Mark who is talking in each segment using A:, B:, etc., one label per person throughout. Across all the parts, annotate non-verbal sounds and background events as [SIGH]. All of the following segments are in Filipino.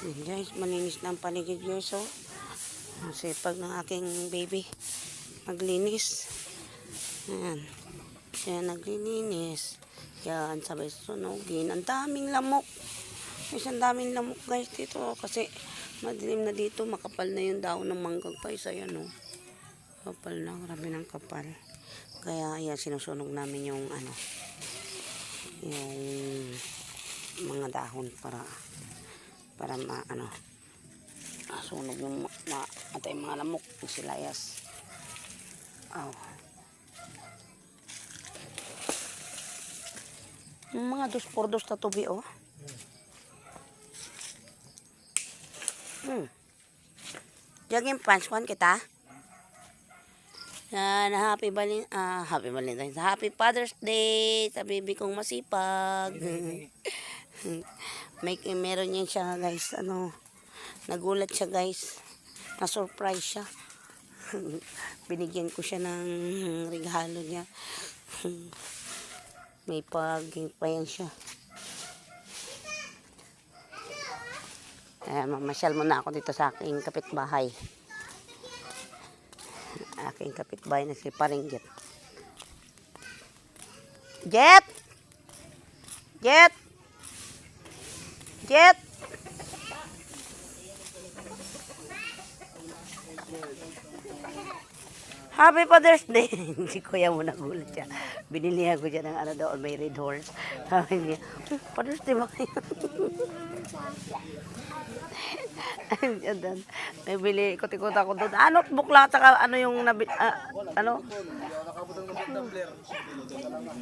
A: Yan guys, malinis na ang paligid guys oh. Ang sipag ng aking baby. Maglinis. Yan. Siya naglilinis. Yan, sabay sunugin. Ang daming lamok. Guys, ang daming lamok guys dito. Kasi madilim na dito. Makapal na yung daon ng manggang pa. Isa yan oh. Kapal na. Grabe ng kapal. Kaya yan, sinusunog namin yung ano. Yung mga dahon para para ma ano masunog yung ma, atay mga lamok yung silayas. Aw. Yung mga dos por dos na tubi oh. Hmm. Jogging pants one kita yan, happy Valentine, ah, happy Valentine's, happy Father's Day sa baby kong masipag. [LAUGHS] May meron yan siya guys, ano, nagulat siya guys. Na-surprise siya. [LAUGHS] Binigyan ko siya ng regalo niya. [LAUGHS] May pag pa yan siya. Eh, mamasyal muna ako dito sa aking kapitbahay. Aking kapitbahay na si Paring Jet. Jet! Jet! Jet! Happy Father's Day! [LAUGHS] si Kuya mo nagulat siya. Binilihan ko siya ng ano doon, may red horse. Sabi niya, "Hmm, Father's Day ba kayo? [LAUGHS] [LAUGHS] May bili, ikot-ikot ako doon. Ah, notebook lang, saka ano yung nabi, ah, ano?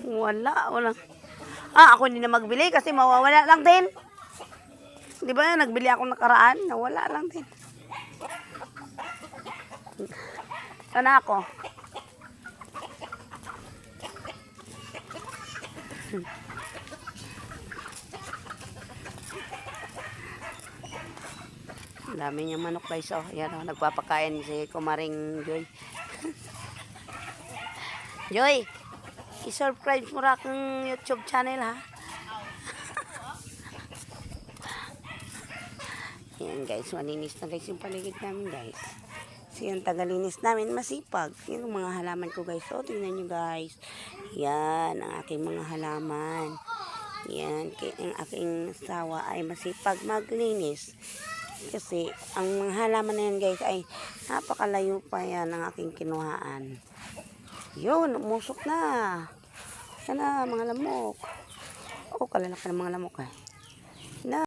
A: Wala, wala. Ah, ako hindi na magbili kasi mawawala lang din. Di ba, nagbili ako nakaraan, nawala lang din. Sana ako. Ang dami niyang manok guys. Oh, yan oh, nagpapakain si Kumaring Joy. [LAUGHS] Joy, i-subscribe mo ra akong YouTube channel ha. [LAUGHS] Yan guys, malinis na guys yung paligid namin guys. So yung tagalinis namin, masipag. Yan ang mga halaman ko guys. So tingnan nyo guys. Yan ang aking mga halaman. Yan, ang aking sawa ay masipag maglinis. Kasi ang mga halaman na yan guys ay napakalayo pa yan ang aking kinuhaan. Yun, umusok na. Yan na, mga lamok. Oh, kalalaki ng mga lamok eh. Na.